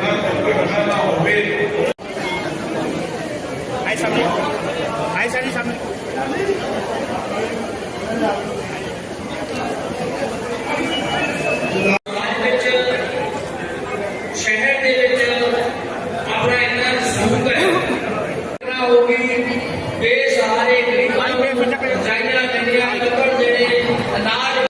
ਦੀ ਕੋਈ ਘਟਨਾ ਦੁਰਘਟਨਾ ਨਾ ਹੋਵੇ ਆਈ ਸਾਹਮਣੇ ਆਈ ਸਾਡੀ ਸਾਹਮਣੇ ਵਿੱਚ ਸ਼ਹਿਰ ਦੇ ਵਿੱਚ ਆਪਣਾ ਇੰਨਾ ਸੂਕ ਹੈ ਨਾ ਹੋਗੀ ਬੇਸਹਾਰੇ ਗਰੀਬਾਂ ਨੂੰ ਚਾਹੀਦਾ ਕੰਡੀਆਂ ਲੱਭਣ ਜਿਹੜੇ ਅਨਾਜ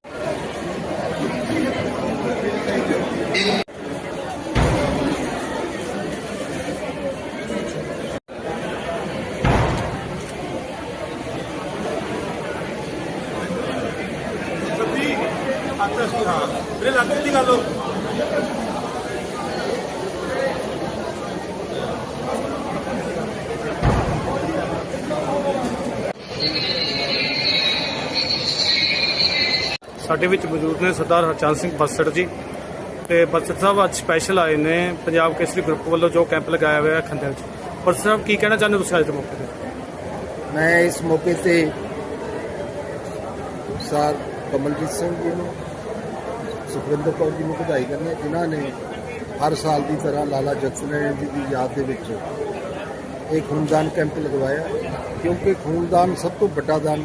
ਵੀਰੇ ਲੱਗ ਦੀ ਗੱਲ ਹੋ ਸਾਡੇ ਵਿੱਚ ਮੌਜੂਦ ਨੇ ਸਰਦਾਰ ਹਰਚੰਦ ਸਿੰਘ ਬੱਸੜ ਜੀ ਤੇ ਬੱਸੜ ਸਾਹਿਬ ਅੱਜ ਸਪੈਸ਼ਲ ਆਏ ਨੇ ਪੰਜਾਬ ਕੇਸਰੀ ਗਰੁੱਪ ਵੱਲੋਂ ਜੋ ਕੈਂਪ ਲਗਾਇਆ ਹੋਇਆ ਹੈ ਖੰਡੇ ਵਿੱਚ ਬੱਸੜ ਸਾਹਿਬ, ਕੀ ਕਹਿਣਾ ਚਾਹੁੰਦੇ ਹੋ ਤੁਸੀਂ ਅੱਜ ਦੇ ਮੌਕੇ ਤੇ? ਮੈਂ ਇਸ ਮੌਕੇ ਤੇ ਸਰ ਕਮਲਜੀਤ ਸਿੰਘ ਜੀ ਨੂੰ, ਸੁਖਵਿੰਦਰ ਕੌਰ ਜੀ ਨੂੰ ਵਧਾਈ ਕਰਨਾ ਜਿਨ੍ਹਾਂ ਨੇ ਹਰ ਸਾਲ ਦੀ ਤਰ੍ਹਾਂ ਲਾਲਾ ਜਗਤ ਜੀ ਦੀ ਯਾਦ ਦੇ ਵਿੱਚ ਇਹ ਖੂਨਦਾਨ ਕੈਂਪ ਲਗਵਾਇਆ, ਕਿਉਂਕਿ ਖੂਨਦਾਨ ਸਭ ਤੋਂ ਵੱਡਾ ਦਾਨ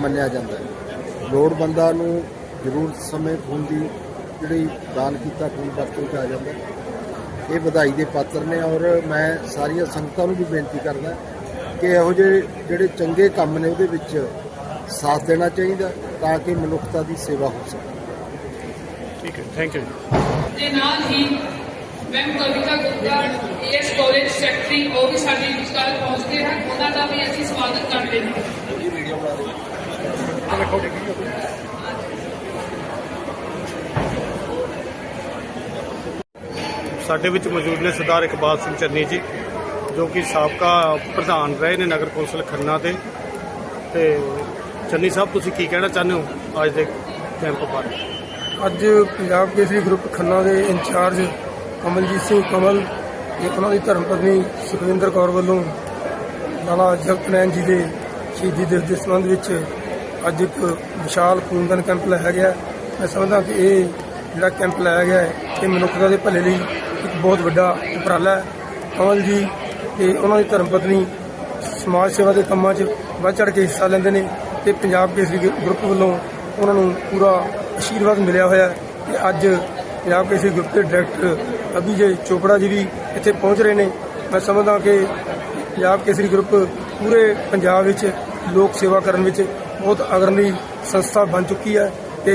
ਮੰਨਿਆ ਜਾਂਦਾ ਹੈ। ਲੋੜਵੰਦਾਂ ਨੂੰ ਜ਼ਰੂਰਤ ਸਮੇਂ ਖੂਨ ਦੀ ਜਿਹੜੀ ਦਾਨ ਕੀਤਾ ਖੂਨ ਵਰਤੋਂ 'ਚ ਆ ਜਾਂਦਾ। ਇਹ ਵਧਾਈ ਦੇ ਪਾਤਰ ਨੇ ਔਰ ਮੈਂ ਸਾਰੀਆਂ ਸੰਗਤਾਂ ਨੂੰ ਵੀ ਬੇਨਤੀ ਕਰਦਾ ਕਿ ਇਹੋ ਜਿਹੇ ਜਿਹੜੇ ਚੰਗੇ ਕੰਮ ਨੇ ਉਹਦੇ ਵਿੱਚ ਸਾਥ ਦੇਣਾ ਚਾਹੀਦਾ ਤਾਂ ਕਿ ਮਨੁੱਖਤਾ ਦੀ ਸੇਵਾ ਹੋ ਸਕੇ। ਠੀਕ ਹੈ ਥੈਂਕ ਯੂ ਜੀ। ਦੇ ਨਾਲ ਹੀ ma'am Kavita Gupta AS college secretary ਉਹ ਵੀ ਸਾਡੇ ਵਿਚਕਾਰ ਪਹੁੰਚਦੇ ਹਨ। ਉਹਨਾਂ ਦਾ ਵੀ ਅਸੀਂ ਸਵਾਗਤ ਕਰਦੇ ਹਾਂ। ਸਾਡੇ ਵਿੱਚ ਮੌਜੂਦ ਨੇ ਸਰਦਾਰ ਇਕਬਾਲ ਸਿੰਘ ਚੰਨੀ ਜੀ ਜੋ ਕਿ ਸਾਬਕਾ ਪ੍ਰਧਾਨ ਰਹੇ ਨੇ ਨਗਰ ਕੌਂਸਲ ਖੰਨਾ ਦੇ। ਤੇ ਚੰਨੀ ਸਾਹਿਬ ਤੁਸੀਂ ਕੀ ਕਹਿਣਾ ਚਾਹੁੰਦੇ ਹੋ ਅੱਜ ਦੇ ਕੈਂਪ ਬਾਰੇ? ਅੱਜ ਪੰਜਾਬ ਕੇਸਰੀ ਗਰੁੱਪ ਖੰਨਾ ਦੇ ਇੰਚਾਰਜ ਕਮਲਜੀਤ ਸਿੰਘ ਕਮਲ ਤੇ ਉਹਨਾਂ ਦੀ ਧਰਮ ਪਤਨੀ ਸੁਖਵਿੰਦਰ ਕੌਰ ਵੱਲੋਂ ਲਾਲਾ ਜਗਤ ਨੈਣ ਜੀ ਦੇ ਸ਼ਹੀਦੀ ਦਿਵਸ ਦੇ ਸੰਬੰਧ ਵਿੱਚ ਅੱਜ ਇੱਕ ਵਿਸ਼ਾਲ ਖੂਨਦਾਨ ਕੈਂਪ ਲਾਇਆ ਗਿਆ। ਮੈਂ ਸਮਝਦਾ ਕਿ ਇਹ ਜਿਹੜਾ ਕੈਂਪ ਲਾਇਆ ਗਿਆ ਹੈ, ਇਹ ਮਨੁੱਖਤਾ ਦੇ ਭਲੇ ਲਈ ਇੱਕ ਬਹੁਤ ਵੱਡਾ ਉਪਰਾਲਾ ਹੈ। ਕਮਲ ਜੀ ਤੇ ਉਹਨਾਂ ਦੀ ਧਰਮ ਪਤਨੀ ਸਮਾਜ ਸੇਵਾ ਦੇ ਕੰਮਾਂ 'ਚ ਵੱਧ ਚੜ੍ਹ ਕੇ ਹਿੱਸਾ ਲੈਂਦੇ ਨੇ ਤੇ ਪੰਜਾਬ ਕੇਸਰੀ ਗਰੁੱਪ ਵੱਲੋਂ ਉਹਨਾਂ ਨੂੰ ਪੂਰਾ ਆਸ਼ੀਰਵਾਦ ਮਿਲਿਆ ਹੋਇਆ ਹੈ ਤੇ ਅੱਜ ਪੰਜਾਬ ਕੇਸਰੀ ਗਰੁੱਪ ਦੇ ਡਾਇਰੈਕਟਰ ਅਭਿਜੇ ਚੋਪੜਾ ਜੀ ਵੀ ਇੱਥੇ ਪਹੁੰਚ ਰਹੇ ਨੇ। ਮੈਂ ਸਮਝਦਾ ਕਿ ਪੰਜਾਬ ਕੇਸਰੀ ਗਰੁੱਪ ਪੂਰੇ ਪੰਜਾਬ ਵਿੱਚ ਲੋਕ ਸੇਵਾ ਕਰਨ ਵਿੱਚ ਬਹੁਤ ਅਗਰਣੀ ਸੰਸਥਾ ਬਣ ਚੁੱਕੀ ਹੈ ਤੇ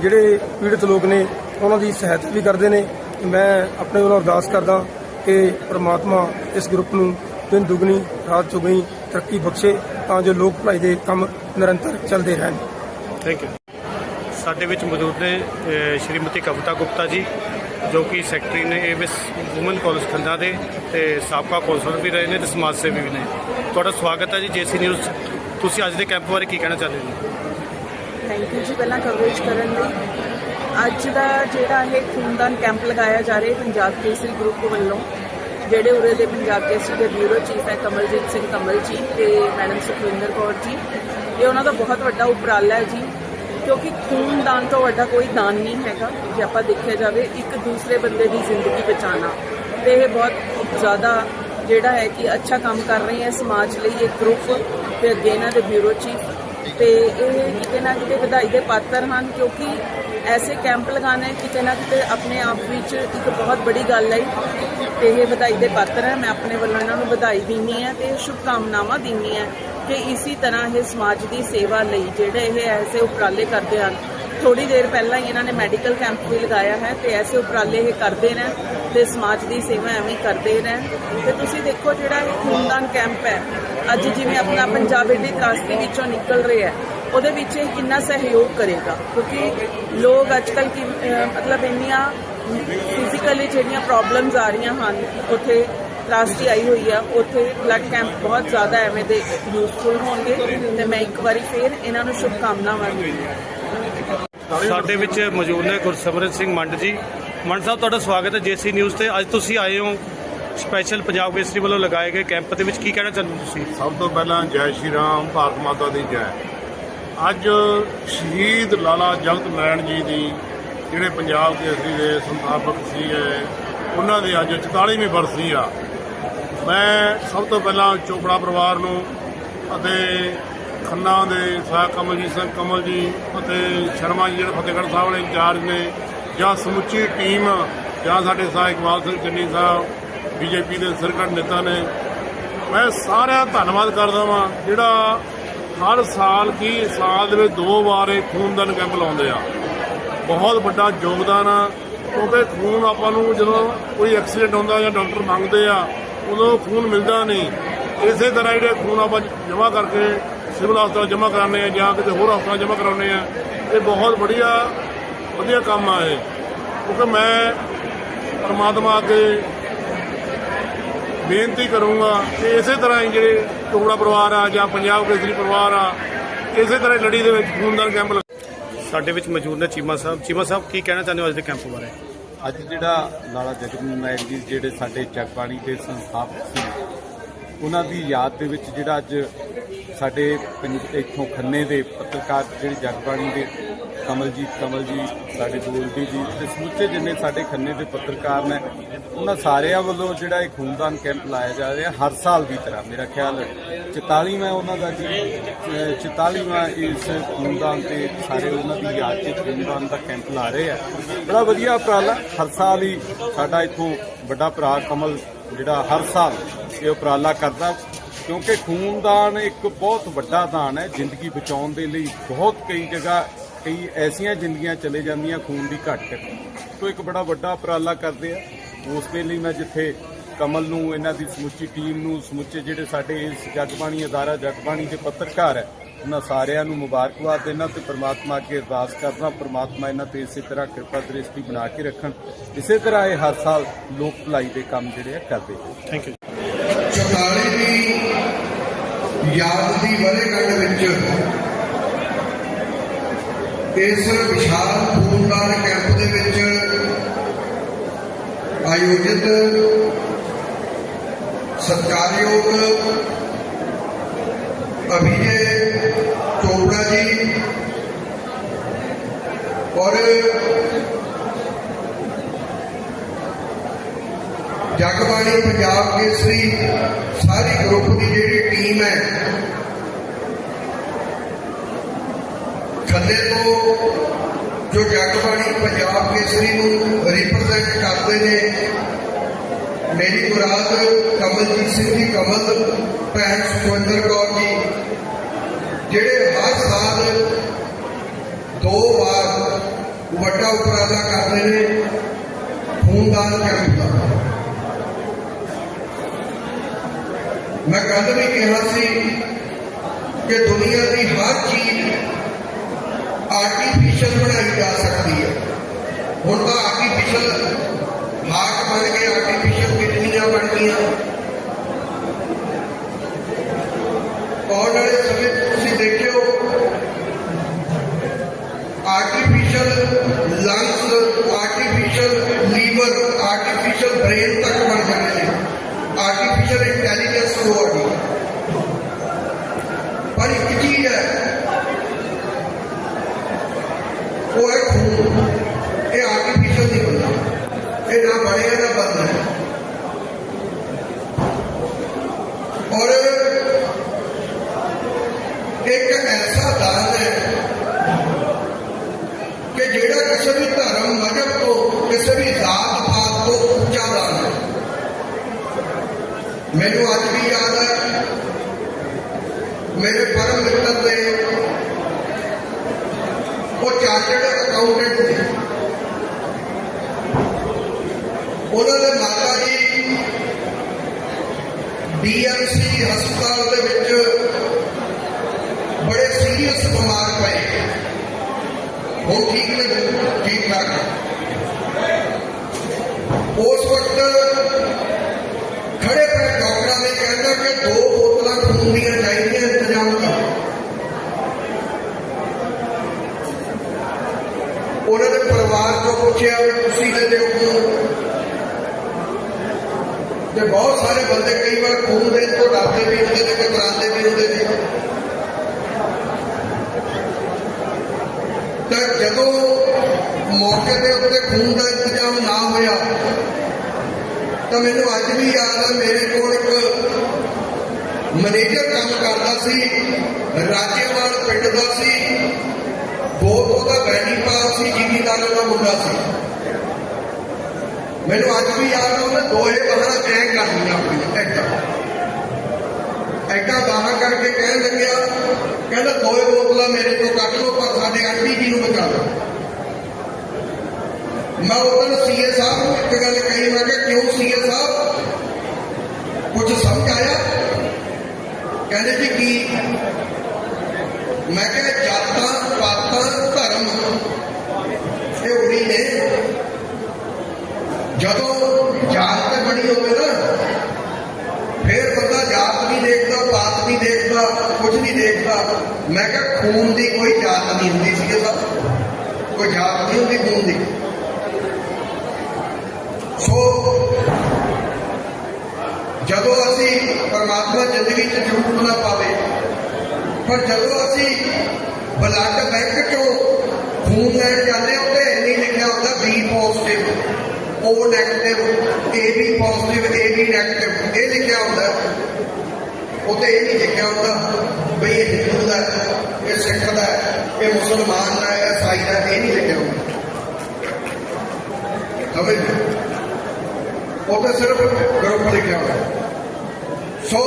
ਜਿਹੜੇ ਪੀੜਤ ਲੋਕ ਨੇ, ਉਹਨਾਂ ਦੀ ਸਹਾਇਤਾ ਵੀ ਕਰਦੇ ਨੇ। ਮੈਂ ਆਪਣੇ ਵੱਲੋਂ ਅਰਦਾਸ ਕਰਦਾ ਕਿ ਪ੍ਰਮਾਤਮਾ ਇਸ ਗਰੁੱਪ ਨੂੰ ਦਿਨ ਦੁਗਣੀ, ਰਾਤ ਚੁਗਣੀ ਤਰੱਕੀ ਬਖਸ਼ੇ ਤਾਂ ਜੋ ਲੋਕ ਭਲਾਈ ਦੇ ਕੰਮ ਨਿਰੰਤਰ ਚੱਲਦੇ ਰਹਿਣ। ਥੈਂਕ ਯੂ ਸਾਡੇ ਵਿੱਚ ਮੌਜੂਦ ਨੇ ਸ਼੍ਰੀਮਤੀ ਕਵਿਤਾ ਗੁਪਤਾ ਜੀ, ਜੋ ਕਿ ਸੈਕਟਰੀ ਨੇ ਏਵਿਸ ਔਮਨ ਕਾਲਜ ਖੰਨਾ ਦੇ ਤੇ ਸਾਬਕਾ ਕੌਂਸਲਰ ਵੀ ਰਹੇ ਨੇ ਤੇ ਸਮਾਜ ਸੇਵੀ ਵੀ ਨੇ। ਤੁਹਾਡਾ ਸਵਾਗਤ ਹੈ ਜੀ, ਜੇਸੀ ਨਿਊਜ਼ ਤੁਸੀਂ ਅੱਜ ਦੇ ਕੈਂਪ ਬਾਰੇ ਕੀ ਕਹਿਣਾ ਚਾਹੁੰਦੇ ਹੋ? ਥੈਂਕ ਯੂ ਜੀ, ਪਹਿਲਾਂ ਕਵਰੇਜ ਕਰਨ ਲਈ। ਅੱਜ ਦਾ ਜਿਹੜਾ ਇਹ ਖੂਨਦਾਨ ਕੈਂਪ ਲਗਾਇਆ ਜਾ ਰਿਹਾ ਪੰਜਾਬ ਕੇਸਰੀ ਗਰੁੱਪ ਵੱਲੋਂ, ਜਿਹੜੇ ਉਰੇ ਦੇ ਪੰਜਾਬ ਕੇਸਰੀ ਦੇ ਬਿਊਰੋ ਚੀਫ ਹੈ ਕਮਲਜੀਤ ਸਿੰਘ ਕਮਲ ਜੀ ਤੇ ਮੈਡਮ ਸੁਖਵਿੰਦਰ ਕੌਰ ਜੀ। ਇਹ ਉਹਨਾਂ ਦਾ ਬਹੁਤ ਵੱਡਾ ਉਪਰਾਲਾ ਹੈ ਜੀ, ਕਿਉਂਕਿ ਖੂਨਦਾਨ ਤੋਂ ਵੱਡਾ ਕੋਈ ਦਾਨ ਨਹੀਂ ਹੈਗਾ। ਜੇ ਆਪਾਂ ਦੇਖਿਆ ਜਾਵੇ, ਇੱਕ ਦੂਸਰੇ ਬੰਦੇ ਦੀ ਜ਼ਿੰਦਗੀ ਬਚਾਉਣਾ, ਤੇ ਇਹ ਬਹੁਤ ਜ਼ਿਆਦਾ ਜਿਹੜਾ ਹੈ ਕਿ ਅੱਛਾ ਕੰਮ ਕਰ ਰਹੇ ਹੈ ਸਮਾਜ ਲਈ ਇੱਕ ਗਰੁੱਪ ਤੇ ਅੱਗੇ ਇਹਨਾਂ ਦੇ ਬਿਊਰੋ ਚੀਫ ਤੇ ਇਹ ਕਿਤੇ ਨਾ ਕਿਤੇ ਵਧਾਈ ਦੇ ਪਾਤਰ ਹਨ ਕਿਉਂਕਿ ਐਸੇ ਕੈਂਪ ਲਗਾਉਣਾ ਕਿਤੇ ਨਾ ਕਿਤੇ ਆਪਣੇ ਆਪ ਵਿੱਚ ਇੱਕ ਬਹੁਤ ਬੜੀ ਗੱਲ ਹੈ ਤੇ ਇਹ ਵਧਾਈ ਦੇ ਪਾਤਰ ਹੈ। ਮੈਂ ਆਪਣੇ ਵੱਲੋਂ ਇਹਨਾਂ ਨੂੰ ਵਧਾਈ ਦਿੰਦੀ ਹਾਂ ਤੇ ਸ਼ੁਭਕਾਮਨਾਵਾਂ ਦਿੰਦੀ ਹਾਂ ਕਿ ਇਸੇ ਤਰ੍ਹਾਂ ਇਹ ਸਮਾਜ ਦੀ ਸੇਵਾ ਲਈ ਜਿਹੜੇ ਇਹ ਐਸੇ ਉਪਰਾਲੇ ਕਰਦੇ ਹਨ। ਥੋੜੀ ਦੇਰ ਪਹਿਲਾਂ ਹੀ ਇਹਨਾਂ ਨੇ ਮੈਡੀਕਲ ਕੈਂਪ ਵੀ ਲਗਾਇਆ ਹੈ ਤੇ ਐਸੇ ਉਪਰਾਲੇ ਇਹ ਕਰਦੇ ਨੇ ਤੇ ਸਮਾਜ ਦੀ ਸੇਵਾ ਐਵੇਂ ਕਰਦੇ ਰਹਿਣ। ਤੇ ਤੁਸੀਂ ਦੇਖੋ ਜਿਹੜਾ ਇਹ ਖੂਨਦਾਨ ਕੈਂਪ ਹੈ, ਅੱਜ ਜਿਵੇਂ ਆਪਣਾ ਪੰਜਾਬ ਏਡੀ ਤਰਾਸਦੀ ਵਿੱਚੋਂ ਨਿਕਲ ਰਿਹਾ ਹੈ, ਉਹਦੇ ਵਿੱਚ ਇਹ ਕਿੰਨਾ ਸਹਿਯੋਗ ਕਰੇਗਾ? ਕਿਉਂਕਿ ਲੋਕ ਅੱਜਕੱਲ ਕੀ, ਅਹ, ਮਤਲਬ ਇੰਨੀਆਂ ਫਿਜ਼ੀਕਲੀ ਜਿਹੜੀਆਂ ਪ੍ਰੋਬਲਮਸ ਆ ਰਹੀਆਂ ਹਨ, ਉੱਥੇ ਤਰਾਸਦੀ ਆਈ ਹੋਈ ਆ, ਉੱਥੇ ਬਲੱਡ ਕੈਂਪ ਬਹੁਤ ਜ਼ਿਆਦਾ ਐਵੇਂ ਦੇ ਯੂਜ਼ਫੁਲ ਹੋਣਗੇ। ਤੇ ਮੈਂ ਇੱਕ ਵਾਰੀ ਫੇਰ ਇਹਨਾਂ ਨੂੰ ਸ਼ੁਭਕਾਮਨਾਵਾਂ ਦਿੰਦੀ ਸਾਡੇ ਵਿੱਚ ਮੌਜੂਦ ਨੇ ਗੁਰਸਿਮਰਨ ਸਿੰਘ ਮੰਡ ਜੀ ਮੰਡ ਸਾਹਿਬ, ਤੁਹਾਡਾ ਸਵਾਗਤ ਹੈ ਜੇਸੀ ਨਿਊਜ਼ ਤੇ। ਅੱਜ ਤੁਸੀਂ ਆਏ ਹੋ ਸਪੈਸ਼ਲ ਪੰਜਾਬ ਕੇਸਰੀ ਵੱਲੋਂ ਲਗਾਏ ਗਏ ਕੈਂਪ ਦੇ ਵਿੱਚ। ਕੀ ਕਹਿਣਾ ਚਾਹੁੰਦੇ ਹੋ ਤੁਸੀਂ? ਸਭ ਤੋਂ ਪਹਿਲਾਂ ਜੈ ਸ਼੍ਰੀ ਰਾਮ, ਭਾਰਤ ਮਾਤਾ ਦੀ ਜੈ। ਅੱਜ ਸ਼ਹੀਦ ਲਾਲਾ ਜਗਤ ਨਾਰਾਇਣ ਜੀ ਦੀ ਜਿਹੜੇ ਪੰਜਾਬ ਕੇਸਰੀ ਦੇ ਸੰਸਥਾਪਕ ਸੀ ਉਹਨਾਂ ਦੇ ਅੱਜ 44ਵੀਂ ਬਰਸੀ ਆ। ਮੈਂ ਸਭ ਤੋਂ ਪਹਿਲਾਂ ਚੋਪੜਾ ਪਰਿਵਾਰ ਨੂੰ ਅਤੇ ਖੰਨਾ ਦੇ ਸਾਹ ਕਮਲਜੀਤ ਸਿੰਘ ਕਮਲ ਜੀ ਅਤੇ ਸ਼ਰਮਾ ਜੀ ਜਿਹੜੇ ਫਤਿਹਗੜ੍ਹ ਸਾਹਿਬ ਵਾਲੇ ਇੰਚਾਰਜ ਨੇ ਜਾਂ ਸਮੁੱਚੀ ਟੀਮ ਜਾਂ ਸਾਡੇ ਸਾਹਿਬ ਇਕਬਾਲ ਸਿੰਘ ਚੰਨੀ ਸਾਹਿਬ, ਬੀਜੇਪੀ ਦੇ ਸਰਕਟ ਨੇਤਾ ਨੇ, ਮੈਂ ਸਾਰਿਆਂ ਦਾ ਧੰਨਵਾਦ ਕਰਦਾ ਵਾਂ, ਜਿਹੜਾ ਹਰ ਸਾਲ ਕੀ ਸਾਲ ਦੇ ਵਿੱਚ ਦੋ ਵਾਰ ਇਹ ਖੂਨਦਾਨ ਕੈਂਪ ਲਾਉਂਦੇ ਆ। ਬਹੁਤ ਵੱਡਾ ਯੋਗਦਾਨ ਆ, ਕਿਉਂਕਿ ਖੂਨ ਆਪਾਂ ਨੂੰ ਜਦੋਂ ਕੋਈ ਐਕਸੀਡੈਂਟ ਹੁੰਦਾ ਜਾਂ ਡਾਕਟਰ ਮੰਗਦੇ ਆ, ਉਦੋਂ ਖੂਨ ਮਿਲਦਾ ਨਹੀਂ। ਇਸੇ ਤਰ੍ਹਾਂ ਜਿਹੜੇ ਖੂਨ ਆਪਾਂ ਜਮ੍ਹਾਂ ਕਰਕੇ ਸਿਵਲ ਹਸਪਤਾਲ ਜਮ੍ਹਾਂ ਕਰਾਉਂਦੇ ਆ ਜਾਂ ਕਿਤੇ ਹੋਰ ਹਸਪਤਾਲ ਜਮ੍ਹਾਂ ਕਰਾਉਂਦੇ ਆ, ਇਹ ਬਹੁਤ ਵਧੀਆ ਵਧੀਆ ਕੰਮ ਆ ਇਹ। ਕਿਉਂਕਿ ਮੈਂ ਪਰਮਾਤਮਾ ਅੱਗੇ ਬੇਨਤੀ ਕਰੂੰਗਾ ਕਿ ਇਸੇ ਤਰ੍ਹਾਂ ਹੀ ਜਿਹੜੇ ਟੁਕੜਾ ਪਰਿਵਾਰ ਆ ਜਾਂ ਪੰਜਾਬ ਕੇਸਰੀ ਪਰਿਵਾਰ ਆ ਇਸੇ ਤਰ੍ਹਾਂ ਲੜੀ ਦੇ ਵਿੱਚ ਖੂਨਦਾਨ ਕੈਂਪ ਸਾਡੇ ਵਿੱਚ ਮੌਜੂਦ ਨੇ ਚੀਮਾ ਸਾਹਿਬ। ਚੀਮਾ ਸਾਹਿਬ ਕੀ ਕਹਿਣਾ ਚਾਹੁੰਦੇ ਹੋ ਅੱਜ ਦੇ ਕੈਂਪ ਬਾਰੇ? ਅੱਜ ਜਿਹੜਾ ਲਾਲਾ ਜਗਤ ਨਾਰਾਇਣ ਜੀ ਜਿਹੜੇ ਸਾਡੇ ਜਗਬਾਣੀ ਦੇ ਸੰਸਥਾਪਕ ਸੀ ਉਹਨਾਂ ਦੀ ਯਾਦ ਦੇ ਵਿੱਚ ਜਿਹੜਾ ਅੱਜ ਸਾਡੇ ਪੰਜ- ਇੱਥੋਂ ਖੰਨੇ ਦੇ ਪੱਤਰਕਾਰ ਜਿਹੜੇ ਜਗਬਾਣੀ ਦੇ ਕਮਲਜੀਤ ਕਮਲ ਜੀ ਸਾਡੇ ਗੋਲਡੀ ਜੀ ਤੇ ਸਮੁੱਚੇ ਜਿੰਨੇ ਸਾਡੇ ਖੰਨੇ ਦੇ ਪੱਤਰਕਾਰ ਨੇ, ਉਹਨਾਂ ਸਾਰਿਆਂ ਵੱਲੋਂ ਜਿਹੜਾ ਇਹ ਖੂਨਦਾਨ ਕੈਂਪ ਲਾਇਆ ਜਾ ਰਿਹਾ ਹਰ ਸਾਲ ਦੀ ਤਰ੍ਹਾਂ, ਮੇਰਾ ਖਿਆਲ 44ਵਾਂ ਉਹਨਾਂ ਦਾ ਜੀ, ਅਹ 44ਵਾਂ ਇਸ ਖੂਨਦਾਨ ਤੇ ਸਾਰੇ ਉਹਨਾਂ ਦੀ ਯਾਦ 'ਚ ਖੂਨਦਾਨ ਦਾ ਕੈਂਪ ਲਾ ਰਹੇ ਆ। ਬੜਾ ਵਧੀਆ ਉਪਰਾਲਾ, ਹਰ ਸਾਲ ਹੀ ਸਾਡਾ ਇੱਥੋਂ ਵੱਡਾ ਭਰਾ ਕਮਲ ਜਿਹੜਾ ਹਰ ਸਾਲ ਇਹ ਉਪਰਾਲਾ ਕਰਦਾ, ਕਿਉਂਕਿ ਖੂਨਦਾਨ ਇੱਕ ਬਹੁਤ ਵੱਡਾ ਦਾਨ ਹੈ ਜ਼ਿੰਦਗੀ ਬਚਾਉਣ ਦੇ ਲਈ। ਬਹੁਤ ਕਈ ਜਗ੍ਹਾ, ਕਈ ਐਸੀਆਂ ਜ਼ਿੰਦਗੀਆਂ ਚਲੇ ਜਾਂਦੀਆਂ ਖੂਨ ਦੀ ਘੱਟ ਤੋਂ। ਇੱਕ ਬੜਾ ਵੱਡਾ ਉਪਰਾਲਾ ਕਰਦੇ ਆ। ਉਸ ਦੇ ਲਈ ਮੈਂ ਜਿੱਥੇ ਕਮਲ ਨੂੰ, ਇਹਨਾਂ ਦੀ ਸਮੁੱਚੀ ਟੀਮ ਨੂੰ, ਸਮੁੱਚੇ ਜਿਹੜੇ ਸਾਡੇ ਇਸ ਜਗਬਾਣੀ ਅਦਾਰਾ, ਜਗਬਾਣੀ ਦੇ ਪੱਤਰਕਾਰ ਹੈ ਉਹਨਾਂ ਸਾਰਿਆਂ ਨੂੰ ਮੁਬਾਰਕਬਾਦ ਦੇਣਾ ਤੇ ਪ੍ਰਮਾਤਮਾ ਅੱਗੇ ਅਰਦਾਸ ਕਰਨਾ ਪ੍ਰਮਾਤਮਾ ਇਹਨਾਂ ਤੇ ਇਸੇ ਤਰ੍ਹਾਂ ਕਿਰਪਾ ਦ੍ਰਿਸ਼ਟੀ ਬਣਾ ਕੇ ਰੱਖਣ। ਇਸੇ ਤਰ੍ਹਾਂ ਇਹ ਹਰ ਸਾਲ ਲੋਕ ਭਲਾਈ ਦੇ ਕੰਮ ਜਿਹੜੇ ਆ ਕਰਦੇ ਨੇ। ਥੈਂਕ ਯੂ 44ਵੀਂ ਯਾਦ ਦੀ ਵਰ੍ਹੇਗੰਢ ਵਿੱਚ ਇਸ ਵਿਸ਼ਾਲ ਕੈਂਪ ਦੇ ਵਿੱਚ ਆਯੋਜਿਤ ਸਤਿਕਾਰਯੋਗ ਅਭਿਜੇ ਚੋਪੜਾ ਜੀ ਔਰ ਜਗਬਾਣੀ ਪੰਜਾਬ ਕੇਸਰੀ ਸਾਰੀ ਗਰੁੱਪ ਦੀ ਜਿਹੜੀ ਟੀਮ ਹੈ, ਥੱਲੇ ਤੋਂ ਜੋ ਜਗਬਾਣੀ ਪੰਜਾਬ ਕੇਸਰੀ ਨੂੰ ਰਿਪਰੈਜ਼ੈਂਟ ਕਰਦੇ ਨੇ, ਮੇਰੀ ਮੁਰਾਦ ਕਮਲਜੀਤ ਸਿੰਘ ਜੀ, ਕਮਲ, ਭੈਣ ਸੁਖਵਿੰਦਰ ਕੌਰ ਜੀ, ਜਿਹੜੇ ਹਰ ਸਾਲ ਦੋ ਵਾਰ ਵੱਡਾ ਉਪਰਾਲਾ ਕਰਦੇ ਨੇ ਖੂਨਦਾਨ ਕੈਂਪ ਦਾ ਮੈਂ ਕੱਲ ਵੀ ਕਿਹਾ ਸੀ ਕਿ ਦੁਨੀਆ ਦੀ ਹਰ ਚੀਜ਼ ਆਰਟੀਫੀਸ਼ੀਅਲ ਬਣਾਈ ਜਾ ਸਕਦੀ ਹੈ ਹੁਣ ਤਾਂ ਆਰਟੀਫੀਸ਼ੀਅਲ ਹਾਰਟ ਬਣ ਗਏ ਆਰਟੀਫੀਸ਼ੀਅਲ ਕਿਡਨੀਆਂ ਬਣ ਗਈਆਂ ਆਉਣ ਵਾਲੇ ਸਮੇਂ 'ਚ ਤੁਸੀਂ ਦੇਖਿਓ artificial lungs artificial liver artificial brain ਤੱਕ ਬਣ ਜਾਣੇ ਨੇ ਆਰਟੀਫੀਸ਼ੀਅਲ ਇੰਟੈਲੀਜੈਂਸ ਹੋ ਗਈ ਪਰ ਇੱਕ ਚੀਜ਼ ਹੈ ਉਹ ਹੈ ਖੂਨ ਇਹ ਆਰਟੀਫੀਸ਼ੀਅਲ ਨਹੀਂ ਬਣਦਾ ਇਹ ਨਾ ਬਣਿਆ ਨਾ ਬਣਦਾ ਹੈ ਔਰ ਇੱਕ ਐਸਾ ਦਾਨ ਹੈ ਕਿ ਜਿਹੜਾ ਕਿਸੇ ਵੀ ਧਰਮ ਮਜ਼ਹਬ ਤੋਂ ਕਿਸੇ ਵੀ ਜ਼ਾਤ ਪਾਤ ਤੋਂ ਉੱਚਾ ਦਾਨ ਹੈ ਮੈਨੂੰ ਅੱਜ ਵੀ ਯਾਦ ਹੈ ਮੇਰੇ ਪਰਮ ਮਿੱਤਰ ਦੇ ਉਹ ਚਾਰਟਰਡ ਅਕਾਊਂਟੈਂਟ ਨੇ ਉਹਨਾਂ ਦੇ ਮਾਤਾ ਜੀ ਡੀਐਮਸੀ ਹਸਪਤਾਲ ਦੇ ਵਿੱਚ ਬੜੇ ਸੀਰੀਅਸ ਬਿਮਾਰ ਪਏ ਉਹ ਠੀਕ ਨੇ ਠੀਕ ਠਾਕ ਨੇ। ਉਸ ਵਕਤ ਖੜੇ ਪਏ ਡਾਕਟਰਾਂ ਨੇ ਕਹਿੰਦਾ ਕਿ ਦੋ ਬੋਤਲਾਂ ਖੂਨ ਦੀਆਂ ਚਾਹੀਦੀਆਂ ਇੰਤਜ਼ਾਮ ਕਰੋ ਉਹਨਾਂ ਦੇ ਪਰਿਵਾਰ ਤੋਂ ਪੁੱਛਿਆ ਵੀ ਤੁਸੀਂ ਦੇ ਦਿਓ ਖੂਨ ਤੇ ਬਹੁਤ ਸਾਰੇ ਬੰਦੇ ਕਈ ਵਾਰ ਖੂਨ ਦੇਣ ਤੋਂ ਡਰਦੇ ਵੀ ਹੁੰਦੇ ਨੇ ਕਤਰਾਉਂਦੇ ਵੀ ਹੁੰਦੇ ਨੇ ਤਾਂ ਜਦੋਂ ਮੌਕੇ ਦੇ ਉੱਤੇ ਖੂਨ ਦਾ ਇੰਤਜ਼ਾਮ ਨਾ ਹੋਇਆ, ਤਾਂ ਮੈਨੂੰ ਅੱਜ ਵੀ ਯਾਦ ਆ, ਮੇਰੇ ਕੋਲ ਇੱਕ ਮੈਨੇਜਰ ਕੰਮ ਕਰਦਾ ਸੀ, ਰਾਜੇਵਾਲ ਪਿੰਡ ਦਾ ਸੀ, ਬਹੁਤ ਉਹਦਾ ਬੈਣੀਪਾਲ ਸੀ ਜ਼ਿਮੀਦਾਰਾਂ ਦਾ ਮੁੰਡਾ ਸੀ। ਮੈਨੂੰ ਅੱਜ ਵੀ ਯਾਦ ਹੈ ਉਹਨੇ ਦੋਹੇ ਬਾਹਾਂ ਤੈਅ ਕਰਨੀਆਂ ਆਪਣੀਆਂ ਐਡਾ ਐਡਾ ਬਾਹਾਂ ਕਰਕੇ ਕਹਿਣ ਲੱਗਿਆ, ਕਹਿੰਦਾ ਦੋਏ ਬੋਤਲਾਂ ਮੇਰੇ ਤੋਂ ਕੱਢ ਲਓ, ਪਰ ਸਾਡੇ ਆਂਟੀ ਜੀ ਨੂੰ ਬਚਾ ਲਓ। ਮੈਂ ਉਹਨਾਂ ਸੀਏ ਸਾਹਿਬ ਨੂੰ ਇੱਕ ਗੱਲ ਕਹੀ, ਮੈਂ ਕਿਹਾ, ਕਿਉਂ ਸੀਏ ਸਾਹਿਬ? ਕੁਝ ਸਮਝ ਆਇਆ? ਕਹਿੰਦੇ ਜੀ ਕੀ? ਮੈਂ ਕਿਹਾ ਜਾਤਾਂ ਪਾਤਾਂ ਧਰਮ ਇਹ ਉਰੀ ਨੇ ਜਦੋਂ ਜਾਤ ਤੇ ਬਣੀ ਹੋਵੇ ਨਾ ਫਿਰ ਬੰਦਾ ਜਾਤ ਨਹੀਂ ਦੇਖਦਾ ਪਾਤ ਨਹੀਂ ਦੇਖਦਾ ਕੁਝ ਨਹੀਂ ਦੇਖਦਾ ਮੈਂ ਕਿਹਾ ਖੂਨ ਦੀ ਕੋਈ ਜਾਤ ਨਹੀਂ ਹੁੰਦੀ ਸੀ ਇਹਦਾ ਕੋਈ ਜਾਤ ਨਹੀਂ ਹੁੰਦੀ ਖੂਨ ਦੀ। ਸੋ ਜਦੋਂ ਅਸੀਂ ਪਰਮਾਤਮਾ ਜ਼ਿੰਦਗੀ 'ਚ ਜ਼ਰੂਰ ਨਾ ਪਾਵੇ, ਪਰ ਜਦੋਂ ਅਸੀਂ ਬਲੱਡ ਬੈਂਕ ਚੋਂ ਖੂਨ ਲੈਣ ਜਾਂਦੇ ਹਾਂ ਉੱਤੇ ਇੰਨੀ ਲਿਖਿਆ ਹੁੰਦਾ B positive O negative A B positive A B negative ਇਹ ਲਿਖਿਆ ਹੁੰਦਾ ਉਹ ਤੇ ਇਹ ਨਹੀਂ ਦੇਖਿਆ ਹੁੰਦਾ ਬਈ ਇਹ ਹਿੰਦੂ ਦਾ ਇਹ ਸਿੱਖ ਦਾ ਇਹ ਮੁਸਲਮਾਨ ਦਾ ਇਹ ਈਸਾਈ ਦਾ ਇਹ ਨਹੀਂ ਲਿਖਿਆ ਹੁੰਦਾ ਸਮਝ ਉਹ ਤਾਂ ਸਿਰਫ ਗਰੁੱਪ ਲਿਖਿਆ ਹੁੰਦਾ ਸੋ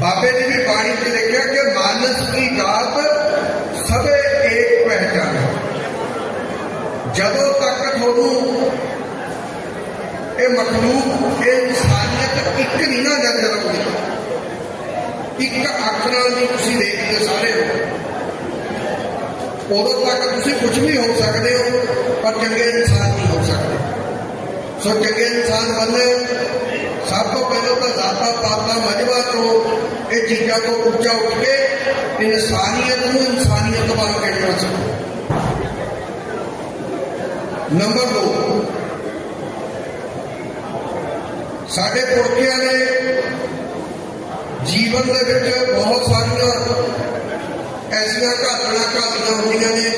ਬਾਬੇ ਨੇ ਵੀ ਬਾਣੀ 'ਚ ਲਿਖਿਆ ਕਿ ਮਾਨਸ ਕੀ ਜਾਤ ਸਭੇ ਏਕ ਪਹਿਚਾਨ ਜਦੋਂ ਤੱਕ ਤੁਹਾਨੂੰ ਇਹ ਮਖਲੂਕ, ਇਹ ਇਨਸਾਨੀਅਤ ਇੱਕ ਨਹੀਂ ਨਾ ਨਜ਼ਰ ਇੱਕ ਅੱਖ ਨਾਲ ਨਹੀਂ ਤੁਸੀਂ ਦੇਖਦੇ ਸਾਰੇ ਉਦੋਂ ਤੱਕ ਤੁਸੀਂ ਕੁਝ ਵੀ ਹੋ ਸਕਦੇ ਹੋ ਪਰ ਚੰਗੇ ਇਨਸਾਨ ਨਹੀਂ ਹੋ ਸਕਦੇ ਸੋ ਚੰਗੇ ਇਨਸਾਨ ਬਣਨੇ ਸਭ ਤੋਂ ਪਹਿਲਾਂ ਤਾਂ ਜ਼ਾਤਾਂ ਪਾਤਾਂ ਮਜਬਾ ਤੋਂ ਇਹ ਚੀਜ਼ਾਂ ਤੋਂ ਉੱਚਾ ਉੱਠ ਕੇ ਇਨਸਾਨੀਅਤ ਨੂੰ ਇਨਸਾਨੀਅਤ ਬਣ ਕੇ ਕਰ ਸਕੋ ਨੰਬਰ 2 ਸਾਡੇ ਪੁਰਖਿਆਂ ਨੇ ਜੀਵਨ ਦੇ ਵਿੱਚ ਬਹੁਤ ਸਾਰੀਆਂ ਐਸੀਆਂ ਘਟਨਾ ਘਟੀਆਂ ਹੁੰਦੀਆਂ ਨੇ,